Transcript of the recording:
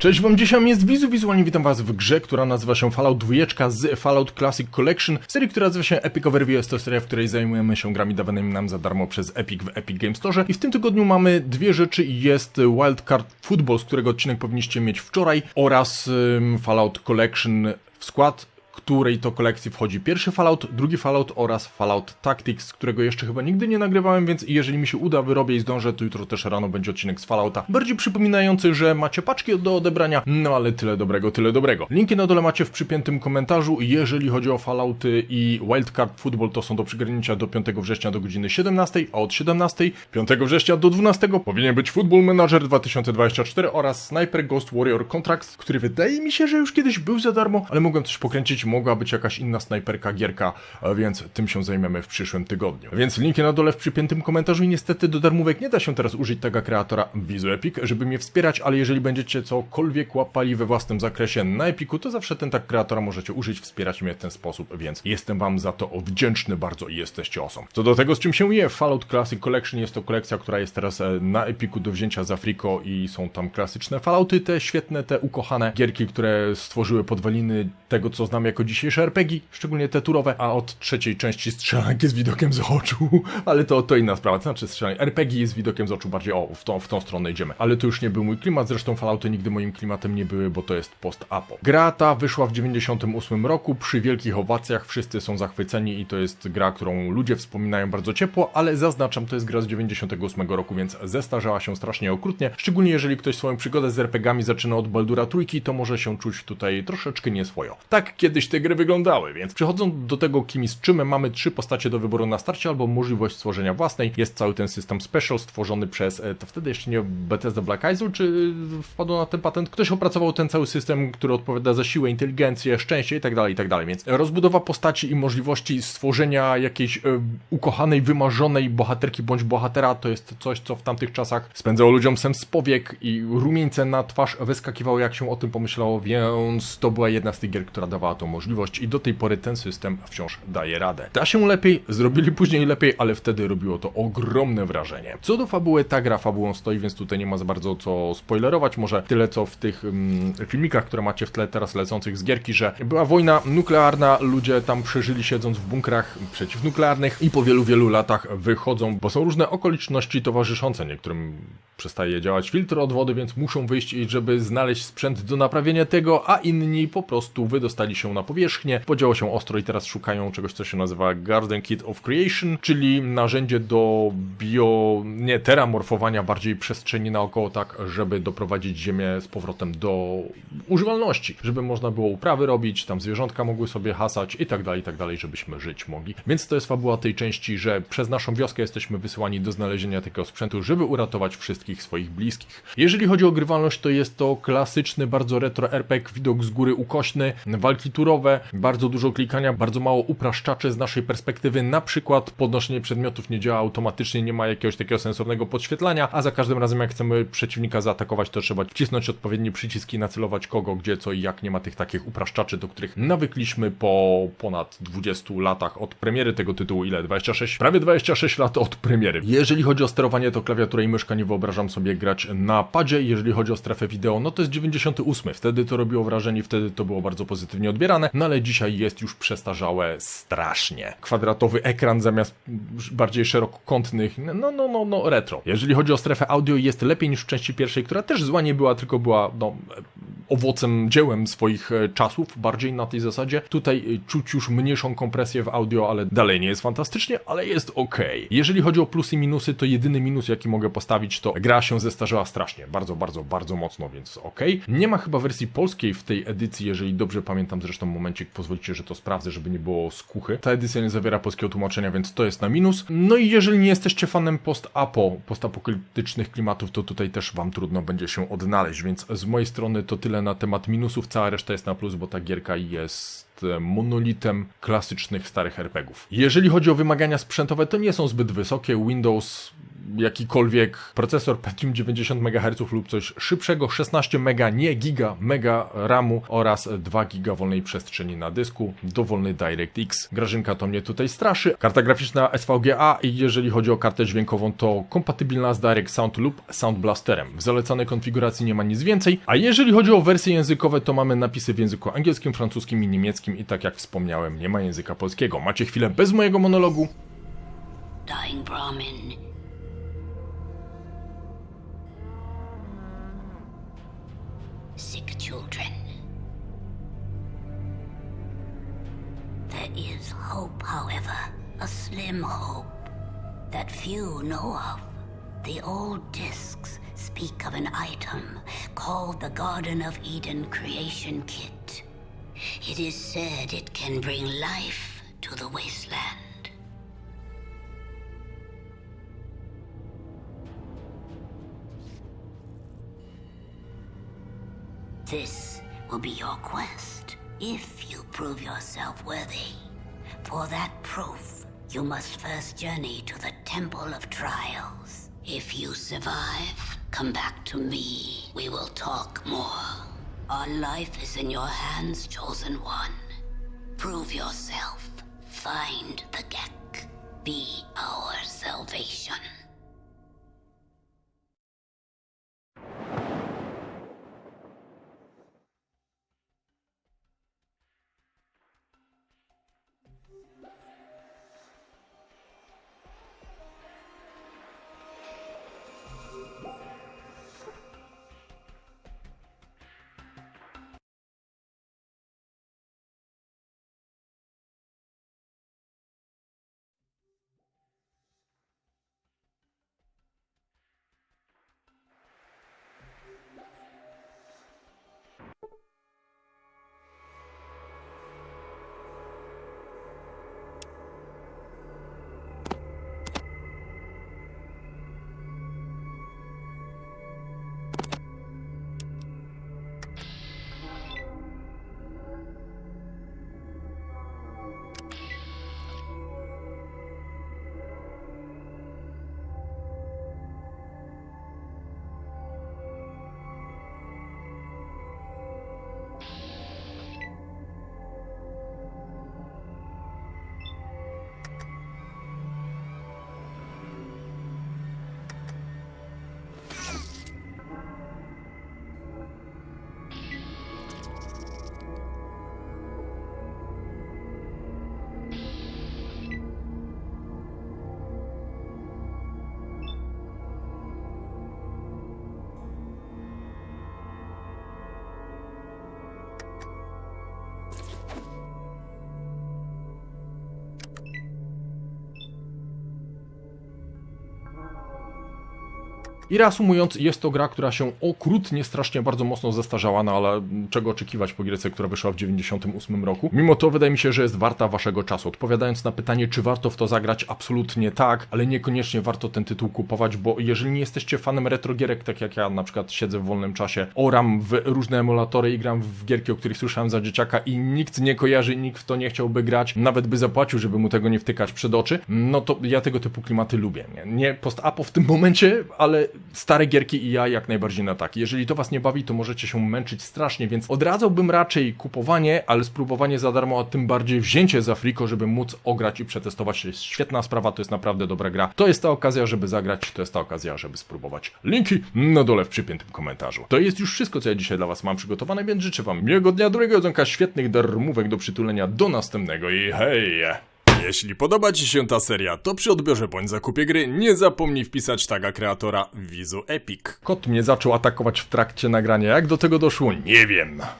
Cześć wam, dzisiaj jest Wizu, wizualnie witam was w grze, która nazywa się Fallout 2 z Fallout Classic Collection, serii, która nazywa się Epic Overview, jest to seria, w której zajmujemy się grami dawanymi nam za darmo przez Epic w Epic Game Store. I w tym tygodniu mamy dwie rzeczy, jest Wildcard Football, z którego odcinek powinniście mieć wczoraj oraz Fallout Collection w skład której to kolekcji wchodzi pierwszy Fallout, drugi Fallout oraz Fallout Tactics, którego jeszcze chyba nigdy nie nagrywałem, więc jeżeli mi się uda, wyrobię i zdążę, to jutro też rano będzie odcinek z Fallouta. Bardziej przypominający, że macie paczki do odebrania, no ale tyle dobrego, tyle dobrego. Linki na dole macie w przypiętym komentarzu. Jeżeli chodzi o Fallouty i Wildcard Football, to są do przygarnięcia do 5 września do godziny 17, a od 17 5 września do 12 powinien być Football Manager 2024 oraz Sniper Ghost Warrior Contracts, który wydaje mi się, że już kiedyś był za darmo, ale mogłem coś pokręcić, mogła być jakaś inna snajperka gierka, a więc tym się zajmiemy w przyszłym tygodniu. Więc linki na dole w przypiętym komentarzu i niestety do darmówek nie da się teraz użyć taga kreatora Vizu Epic, żeby mnie wspierać, ale jeżeli będziecie cokolwiek łapali we własnym zakresie na Epiku, to zawsze ten tag kreatora możecie użyć, wspierać mnie w ten sposób, więc jestem wam za to wdzięczny bardzo i jesteście osą. Co do tego, z czym się je, Fallout Classic Collection jest to kolekcja, która jest teraz e, na Epiku do wzięcia za Frico i są tam klasyczne Fallouty, te świetne, te ukochane gierki, które stworzyły podwaliny tego, co znam jako dzisiejsze RPG, szczególnie te turowe, a od trzeciej części strzelanki z widokiem z oczu, ale to, to inna sprawa, to znaczy strzelanie RPG z widokiem z oczu bardziej, o, w tą, w tą stronę idziemy. Ale to już nie był mój klimat, zresztą Fallouty nigdy moim klimatem nie były, bo to jest post-apo. Gra ta wyszła w 98 roku, przy wielkich owacjach, wszyscy są zachwyceni i to jest gra, którą ludzie wspominają bardzo ciepło, ale zaznaczam, to jest gra z 98 roku, więc zestarzała się strasznie okrutnie, szczególnie jeżeli ktoś swoją przygodę z RPGami zaczyna od Baldura Trójki, to może się czuć tutaj troszeczkę nieswojo. Tak kiedyś te gry wyglądały, więc przechodząc do tego, kim i z czym, mamy trzy postacie do wyboru na starcie, albo możliwość stworzenia własnej. Jest cały ten system special stworzony przez, e, to wtedy jeszcze nie Bethesda Black Isle, czy wpadł na ten patent? Ktoś opracował ten cały system, który odpowiada za siłę, inteligencję, szczęście i tak dalej, i tak. Więc rozbudowa postaci i możliwości stworzenia jakiejś e, ukochanej, wymarzonej bohaterki bądź bohatera to jest coś, co w tamtych czasach spędzało ludziom sens z powiek i rumieńce na twarz wyskakiwało, jak się o tym pomyślało, więc to była jedna z tych gier, która dawała tą możliwość i do tej pory ten system wciąż daje radę. Da się lepiej, zrobili później lepiej, ale wtedy robiło to ogromne wrażenie. Co do fabuły, ta gra fabułą stoi, więc tutaj nie ma za bardzo co spoilerować, może tyle co w tych mm, filmikach, które macie w tle teraz lecących z gierki, że była wojna nuklearna, ludzie tam przeżyli siedząc w bunkrach przeciwnuklearnych i po wielu, wielu latach wychodzą, bo są różne okoliczności towarzyszące, niektórym przestaje działać filtr od wody, więc muszą wyjść, żeby znaleźć sprzęt do naprawienia tego, a inni po prostu wydostali się na powierzchnię, podziało się ostro i teraz szukają czegoś, co się nazywa Garden Kit of Creation, czyli narzędzie do bio... nie, teramorfowania bardziej przestrzeni naokoło, tak, żeby doprowadzić Ziemię z powrotem do używalności, żeby można było uprawy robić, tam zwierzątka mogły sobie hasać i tak dalej, i tak dalej, żebyśmy żyć mogli. Więc to jest fabuła tej części, że przez naszą wioskę jesteśmy wysyłani do znalezienia takiego sprzętu, żeby uratować wszystkich swoich bliskich. Jeżeli chodzi o grywalność, to jest to klasyczny, bardzo retro RPG, widok z góry ukośny, walki turowe, bardzo dużo klikania, bardzo mało upraszczaczy z naszej perspektywy, na przykład podnoszenie przedmiotów nie działa automatycznie, nie ma jakiegoś takiego sensownego podświetlania, a za każdym razem jak chcemy przeciwnika zaatakować, to trzeba wcisnąć odpowiednie przyciski, nacelować kogo, gdzie, co i jak, nie ma tych takich upraszczaczy, do których nawykliśmy po ponad 20 latach od premiery tego tytułu, ile? 26? Prawie 26 lat od premiery. Jeżeli chodzi o sterowanie, to klawiatura i myszka nie wyobrażam sobie grać na padzie, jeżeli chodzi o strefę wideo, no to jest 98, wtedy to robiło wrażenie, wtedy to było bardzo pozytywnie odbierane, no ale dzisiaj jest już przestarzałe strasznie. Kwadratowy ekran zamiast bardziej szerokokątnych, no, no, no, no, retro. Jeżeli chodzi o strefę audio, jest lepiej niż w części pierwszej, która też zła nie była, tylko była, no, owocem, dziełem swoich e, czasów, bardziej na tej zasadzie. Tutaj e, czuć już mniejszą kompresję w audio, ale dalej nie jest fantastycznie, ale jest ok. Jeżeli chodzi o plusy i minusy, to jedyny minus, jaki mogę postawić, to gra się zestarzała strasznie, bardzo, bardzo, bardzo mocno, więc ok. Nie ma chyba wersji polskiej w tej edycji, jeżeli dobrze pamiętam, zresztą momencik, pozwolicie, że to sprawdzę, żeby nie było skuchy. Ta edycja nie zawiera polskiego tłumaczenia, więc to jest na minus. No i jeżeli nie jesteście fanem post-apo, postapokaliptycznych klimatów, to tutaj też wam trudno będzie się odnaleźć, więc z mojej strony to tyle na temat minusów, cała reszta jest na plus, bo ta gierka jest e, monolitem klasycznych starych RPGów. Jeżeli chodzi o wymagania sprzętowe, to nie są zbyt wysokie. Windows jakikolwiek procesor Pentium 90 MHz lub coś szybszego, 16 MB, nie giga, mega RAMu oraz 2 GB wolnej przestrzeni na dysku, dowolny DirectX. Grażynka to mnie tutaj straszy. Karta graficzna SVGA i jeżeli chodzi o kartę dźwiękową, to kompatybilna z Direct Sound lub Sound Blasterem. W zalecanej konfiguracji nie ma nic więcej, a jeżeli chodzi o wersje językowe, to mamy napisy w języku angielskim, francuskim i niemieckim i tak jak wspomniałem, nie ma języka polskiego. Macie chwilę bez mojego monologu. Dying Brahmin. Sick children. There is hope, however, a slim hope that few know of. The old discs speak of an item called the Garden of Eden Creation Kit. It is said it can bring life to the wasteland. This will be your quest if you prove yourself worthy. For that proof, you must first journey to the Temple of Trials. If you survive, come back to me. We will talk more. Our life is in your hands, chosen one. Prove yourself. Find the Gek. Be our salvation. I reasumując, jest to gra, która się okrutnie, strasznie bardzo mocno zestarzała, no ale czego oczekiwać po gierce, która wyszła w 98 roku. Mimo to wydaje mi się, że jest warta waszego czasu. Odpowiadając na pytanie, czy warto w to zagrać, absolutnie tak, ale niekoniecznie warto ten tytuł kupować, bo jeżeli nie jesteście fanem retrogierek, tak jak ja na przykład siedzę w wolnym czasie, oram w różne emulatory i gram w gierki, o których słyszałem za dzieciaka i nikt nie kojarzy, nikt w to nie chciałby grać, nawet by zapłacił, żeby mu tego nie wtykać przed oczy, no to ja tego typu klimaty lubię. Nie, nie post-apo w tym momencie, ale stare gierki i ja jak najbardziej na tak. Jeżeli to was nie bawi, to możecie się męczyć strasznie, więc odradzałbym raczej kupowanie, ale spróbowanie za darmo, a tym bardziej wzięcie za friko, żeby móc ograć i przetestować. To jest świetna sprawa, to jest naprawdę dobra gra. To jest ta okazja, żeby zagrać, to jest ta okazja, żeby spróbować. Linki na dole w przypiętym komentarzu. To jest już wszystko, co ja dzisiaj dla was mam przygotowane, więc życzę wam miłego dnia, dobrego jedzonka, świetnych darmówek do przytulenia. Do następnego i hej! Jeśli podoba Ci się ta seria, to przy odbiorze bądź zakupie gry nie zapomnij wpisać taga kreatora Vizu Epic. Kot mnie zaczął atakować w trakcie nagrania. Jak do tego doszło? Nie wiem.